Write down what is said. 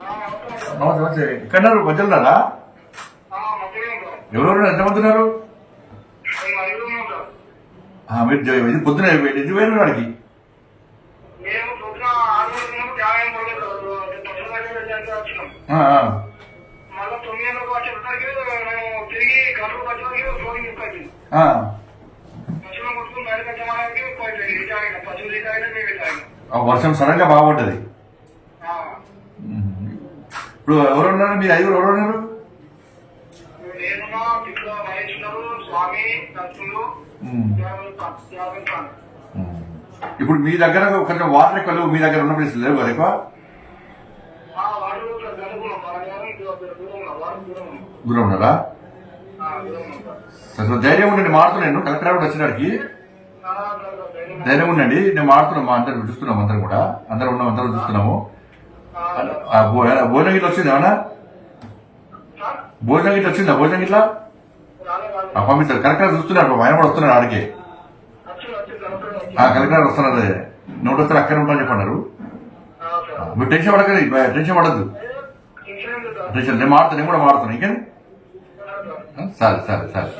నమస్తే నమస్తే ఇక్కడ మధ్యలో ఎవరెవరు ఎంతమంది ఉన్నారు మీరు ఇది పొద్దున ఎన్ని పోయిన వాడికి ఆ, వర్షం సడన్గా బాగుంటది ఆ. ఇప్పుడు ఎవరు ఉన్నారు మీ ఐదుగురు ఎవరు ఉన్నారు నేనున్నా తిట్లో మహేశ్వరు స్వామి దత్తులు ఉమ్. యాభై ఖాన్ ఉమ్. ఇప్పుడు మీ దగ్గర కొంచెం వాటర్ ఎక్కువ లేవు మీ దగ్గర ఉన్న ప్లేస్ లేవు కదా ఎక్కువ? దూరం ఉన్నారా ధైర్యం ఉండండి మాడుతున్నాను కలెక్టర్ కూడా వచ్చినాడికి ధైర్యం ఉండండి. నేను మాడుతున్నాం మా అందరు చూస్తున్నాం అందరం కూడా. అందరం ఉన్నాం అందరం చూస్తున్నాము. భోజనం గిట్ల వచ్చింది ఏమన్నా భోజనం గిట్ల వచ్చిందా? భోజనం గిట్ల? పంపిస్తారు. కలెక్టర్ చూస్తున్నారు. పాపం, ఆయన కూడా వస్తున్నాడు ఆడికి. కలెక్టర్ వస్తున్నారు అదే. నోటి వస్తారు అక్కడే ఉంటామని చెప్పన్నారు. మీరు టెన్షన్ పడకండి. టెన్షన్ పడద్దు. టెన్షన్ నేను మాడుతాను నేను కూడా మాడుతాను ఇంకేం సార్ సరే సరే.